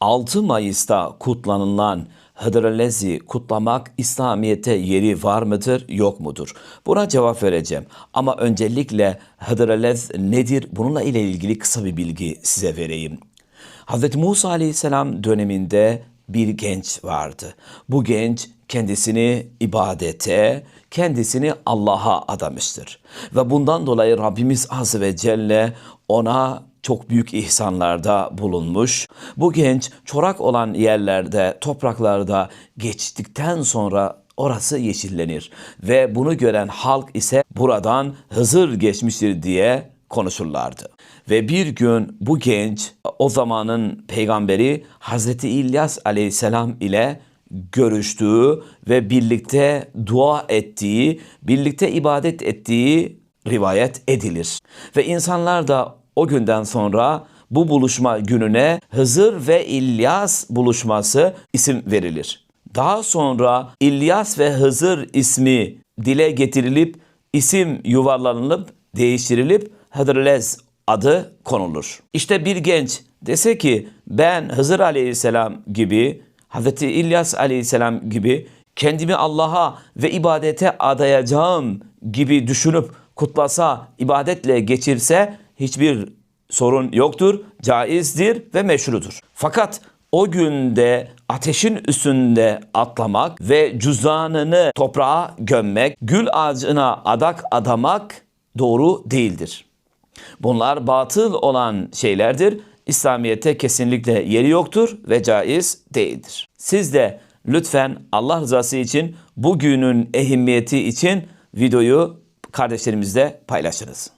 6 Mayıs'ta kutlanılan Hıdrellez'i kutlamak İslamiyet'te yeri var mıdır, yok mudur? Buna cevap vereceğim. Ama öncelikle Hıdrellez nedir? Bununla ile ilgili kısa bir bilgi size vereyim. Hz. Musa Aleyhisselam döneminde bir genç vardı. Bu genç kendisini ibadete, kendisini Allah'a adamıştır. Ve bundan dolayı Rabbimiz Azze ve Celle ona çok büyük ihsanlarda bulunmuş. Bu genç çorak olan yerlerde, topraklarda geçtikten sonra orası yeşillenir. Ve bunu gören halk ise buradan Hızır geçmiştir diye konuşurlardı. Ve bir gün bu genç o zamanın peygamberi Hazreti İlyas aleyhisselam ile görüştüğü ve birlikte dua ettiği, birlikte ibadet ettiği rivayet edilir. Ve insanlar da o günden sonra bu buluşma gününe Hızır ve İlyas buluşması isim verilir. Daha sonra İlyas ve Hızır ismi dile getirilip isim yuvarlanıp değiştirilip Hıdrellez adı konulur. İşte bir genç dese ki ben Hızır aleyhisselam gibi Hz. İlyas aleyhisselam gibi kendimi Allah'a ve ibadete adayacağım gibi düşünüp kutlasa, ibadetle geçirse hiçbir sorun yoktur, caizdir ve meşrudur. Fakat o günde ateşin üstünde atlamak ve cüzdanını toprağa gömmek, gül ağacına adak adamak doğru değildir. Bunlar batıl olan şeylerdir. İslamiyet'te kesinlikle yeri yoktur ve caiz değildir. Siz de lütfen Allah rızası için bugünün ehemmiyeti için videoyu kardeşlerimizle paylaşınız.